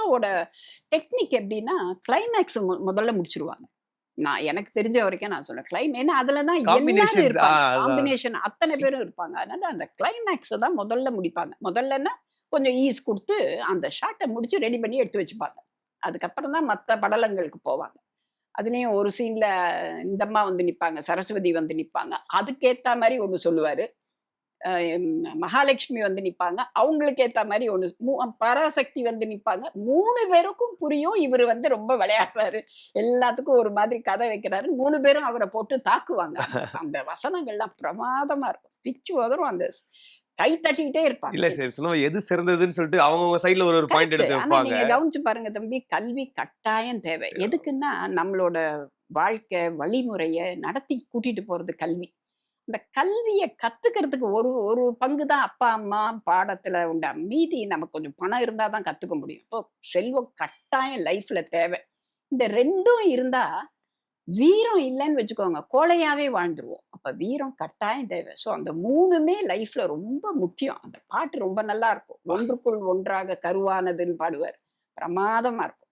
அப்பாவோட டெக்னிக் எப்படின்னா கிளைமேக்ஸ் முதல்ல முடிச்சிருவாங்க. நான் எனக்கு தெரிஞ்ச வரைக்கும் நான் சொல்றேன். கிளைம் ஏன்னா அதுல தான் எல்லாரும் இருப்பாங்க. காம்பினேஷன் அத்தனை பேரும் இருப்பாங்க. அதனால அந்த கிளைமேக்ஸை தான் முதல்ல முடிப்பாங்க. முதல்லன்னா கொஞ்சம் ஈஸ் கொடுத்து அந்த ஷாட்டை முடிச்சு ரெடி பண்ணி எடுத்து வச்சுப்பாங்க. அதுக்கப்புறம் தான் மற்ற படலங்களுக்கு போவாங்க. அதுலேயும் ஒரு சீன்ல இந்த அம்மா வந்து நிற்பாங்க சரஸ்வதி வந்து நிற்பாங்க அதுக்கேற்ற மாதிரி ஒன்று சொல்லுவார். மகாலட்சுமி வந்து நிற்பாங்க அவங்களுக்கு ஏற்ற மாதிரி ஒன்று பராசக்தி வந்து நிற்பாங்க மூணு பேருக்கும் புரியும். இவர் வந்து ரொம்ப விளையாடுறாரு. எல்லாத்துக்கும் ஒரு மாதிரி கதை வைக்கிறாரு. மூணு பேரும் அவரை போட்டு தாக்குவாங்க. அந்த- வசனங்கள்லாம் பிரமாதமா இருக்கும். பிச்சு உதரும் அந்த கை தட்டிக்கிட்டே இருப்பாங்க. இல்ல சரி சொல்லுங்க எது சிறந்ததுன்னு சொல்லிட்டு அவங்கவுங்க சைடுல ஒரு ஒரு பாயிண்ட். எடுத்து வைப்பாங்க நீங்க கவனிச்சு பாருங்க தம்பி. கல்வி கட்டாயம் தேவை. எதுக்குன்னா நம்மளோட வாழ்க்கை வழிமுறைய நடத்தி கூட்டிட்டு போறது கல்வி. இந்த கல்வியை கத்துக்கிறதுக்கு ஒரு ஒரு பங்கு தான் அப்பா அம்மா பாடத்துல உண்டா. மீதி நமக்கு கொஞ்சம் பணம் இருந்தா தான் கத்துக்க முடியும். இப்போ செல்வம் கட்டாயம் லைஃப்ல தேவை. இந்த ரெண்டும் இருந்தா வீரம் இல்லைன்னு வச்சுக்கோங்க. கோழையாவே வாழ்ந்துருவோம். அப்ப வீரம் கட்டாயம் தேவை. ஸோ அந்த மூணுமே லைஃப்ல ரொம்ப முக்கியம். அந்த பாட்டு ரொம்ப நல்லா இருக்கும். ஒன்றுக்குள் ஒன்றாக கருவானதுன்னு பாடுவார். பிரமாதமா இருக்கும்.